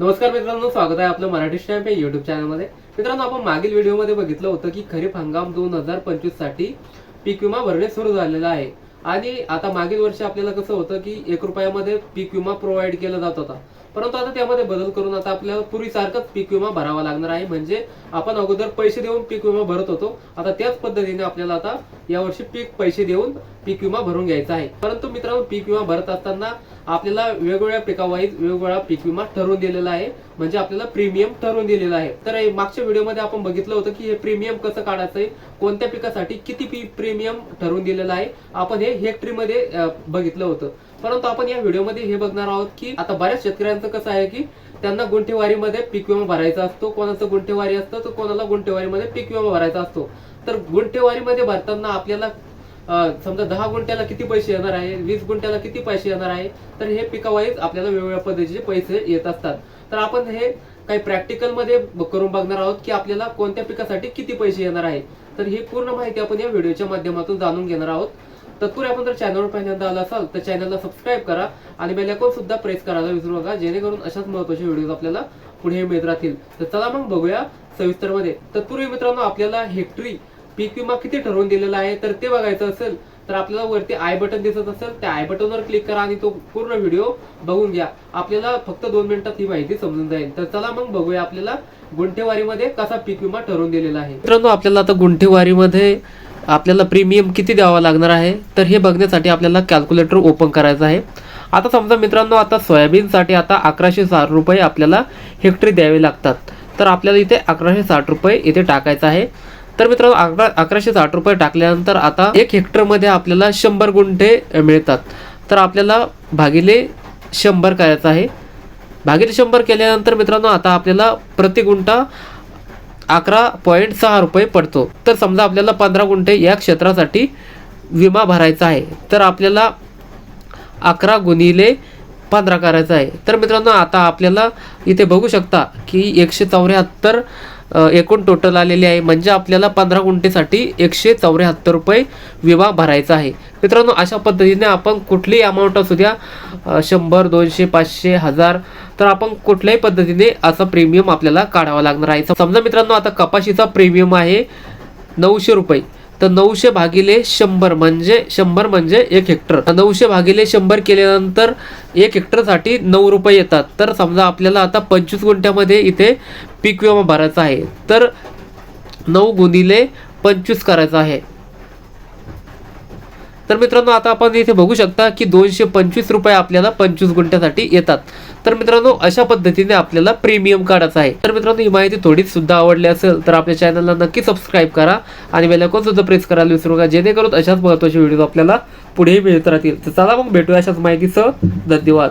नमस्कार मित्रांनो स्वागत आहे आपलं मराठी स्टॅम्प या युट्यूब चॅनलमध्ये मित्रांनो आपण मागील व्हिडिओमध्ये बघितलं होतं की खरीप हंगाम दोन हजार पंचवीससाठी पीक विमा भरणे सुरू झालेला आहे. आणि आता मागील वर्षी आपल्याला कसं होतं की एक रुपयामध्ये पीक विमा प्रोव्हाइड केला जात होता. परंतु आता त्यामध्ये बदल करून आता आपल्याला पूर्वीसारखंच पीक विमा भरावा लागणार आहे. म्हणजे आपण अगोदर पैसे देऊन पीक विमा भरत होतो. आता त्याच पद्धतीने आपल्याला आता यावर्षी पीक पैसे देऊन पीक विमा भरून घ्यायचा आहे. परंतु मित्रांनो पीक विमा भरत असताना आपल्याला वेगवेगळ्या पिकावाईज वेगवेगळा पीक विमा ठरवून दिलेला आहे. म्हणजे आपल्याला प्रीमियम ठरवून दिलेला आहे. तर हे मागच्या व्हिडिओमध्ये आपण बघितलं होतं की हे प्रीमियम कसं काढायचं आहे? कोणत्या पिकासाठी किती पीक प्रीमियम ठरवून दिलेलं आहे? आपण हे हेक्टरीमध्ये बघितलं होतं. परंतु आपण या व्हिडिओमध्ये हे बघणार आहोत की आता बऱ्याच शेतकऱ्यांचं कसं आहे की त्यांना गुंठेवारीमध्ये पीक विमा भरायचा असतो. कोणाचं गुंठेवारी असतं तर कोणाला गुंठेवारीमध्ये पीक विमा भरायचा असतो. तर गुंठेवारीमध्ये भरताना आपल्याला समजा दहा गुंठ्याला किती पैसे येणार आहे वीस गुंठ्याला किती पैसे येणार आहे तर हे पिकावाईज आपल्याला वेगवेगळ्या पद्धतीचे पैसे येत असतात. तर आपण हे काही प्रॅक्टिकलमध्ये करून बघणार आहोत की आपल्याला कोणत्या पिकासाठी किती पैसे येणार आहे. तर ही पूर्ण माहिती आपण या व्हिडिओच्या माध्यमातून जाणून घेणार आहोत. तत्पूर्वी आपण जर चॅनलवर पहिल्यांदा आला असाल तर चॅनलला सबस्क्राईब करा आणि बेल आयकॉन सुद्धा प्रेस करायला विसरू नका जेणेकरून अशाच महत्त्वाचे व्हिडिओ आपल्याला पुढे मिळत राहतील. तर चला मग बघूया सविस्तरमध्ये. तत्पूर्वी मित्रांनो आपल्याला हेक्टरी पीक विमा किती ठरवून दिलेला आहे? तर ते बघायचं असेल तर आपल्याला वरती आय बटन दिसत असेल त्या आय बटनवर क्लिक करा आणि तो पूर्ण व्हिडिओ बघून घ्या. आपल्याला फक्त दोन मिनिटात ही माहिती समजून जाईल. तर चला मग बघूया आपल्याला गुंठेवारीमध्ये कसा पीक विमा ठरवून दिलेला आहे. मित्रांनो आपल्याला आता गुंठेवारीमध्ये आपल्याला प्रीमियम किती द्यावा लागणार आहे? तर हे बघण्यासाठी आपल्याला कॅल्क्युलेटर ओपन करायचं आहे. आता समजा मित्रांनो आता सोयाबीनसाठी आता अकराशे साठ रुपये आपल्याला हेक्टरी द्यावे लागतात. तर आपल्याला इथे अकराशे साठ रुपये इथे टाकायचं आहे. तर मित्रांनो अकरा अकराशे साठ रुपये टाकल्यानंतर आता एक हेक्टरमध्ये आपल्याला शंभर गुंठे मिळतात. तर आपल्याला भागिले शंभर करायचं आहे. भागिले शंभर केल्यानंतर मित्रांनो आता आपल्याला प्रति गुंठा अकरा पॉईंट सहा रुपये पडतो. तर समजा आपल्याला पंधरा गुंठे या क्षेत्रासाठी विमा भरायचा आहे. तर आपल्याला अकरा गुणिले पंधरा करायचा आहे. तर मित्रांनो आता आपल्याला इथे बघू शकता की एकशे चौऱ्याहत्तर एकूण टोटल आलेले आहे. म्हणजे आपल्याला पंधरा गुंठेसाठी एकशे चौऱ्याहत्तर रुपये विमा भरायचा आहे. मित्रांनो अशा पद्धतीने आपण कुठलीही अमाऊंट असू द्या शंभर दोनशे पाचशे हजार तर आपण कुठल्याही पद्धतीने असा प्रीमियम आपल्याला काढावा लागणार आहे. समजा मित्रांनो आता कपाशीचा प्रीमियम आहे नऊशे रुपये. तर नऊशे भागिले शंभर म्हणजे शंभर म्हणजे एक हेक्टर. नऊशे भागिले शंभर केल्यानंतर एक हेक्टरसाठी नऊ रुपये येतात. तर समजा आपल्याला आता पंचवीस गुंठ्यामध्ये इथे पीक विमा भरायचा आहे. तर नऊ गुणिले पंचवीस करायचा आहे. तर मित्रांनो आता आपण इथे बघू शकता की दोनशे पंचवीस रुपये आपल्याला पंचवीस गुंठ्यासाठी येतात. तर मित्रांनो अशा पद्धतीने आपल्याला प्रीमियम काढायचं आहे. तर मित्रांनो ही माहिती थोडीच सुद्धा आवडली असेल तर आपल्या चॅनलला नक्की सबस्क्राईब करा आणि बेल सुद्धा प्रेस करायला विसरू नका जेणेकरून अशाच महत्त्वाचे व्हिडिओ आपल्याला पुढेही मिळत राहतील. तर चला मग भेटूया अशाच माहितीचं धन्यवाद.